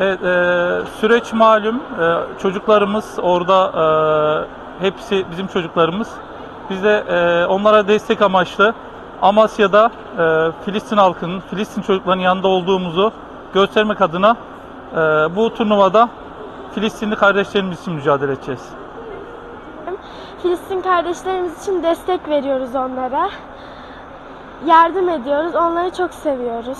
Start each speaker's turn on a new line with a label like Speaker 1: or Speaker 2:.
Speaker 1: Evet, e, süreç malum. E, çocuklarımız orada e, hepsi bizim çocuklarımız. Biz de e, onlara destek amaçlı Amasya'da e, Filistin halkının, Filistin çocuklarının yanında olduğumuzu göstermek adına e, bu turnuvada Filistinli kardeşlerimiz için mücadele edeceğiz.
Speaker 2: Filistin kardeşlerimiz için destek veriyoruz onlara. Yardım ediyoruz. Onları çok seviyoruz.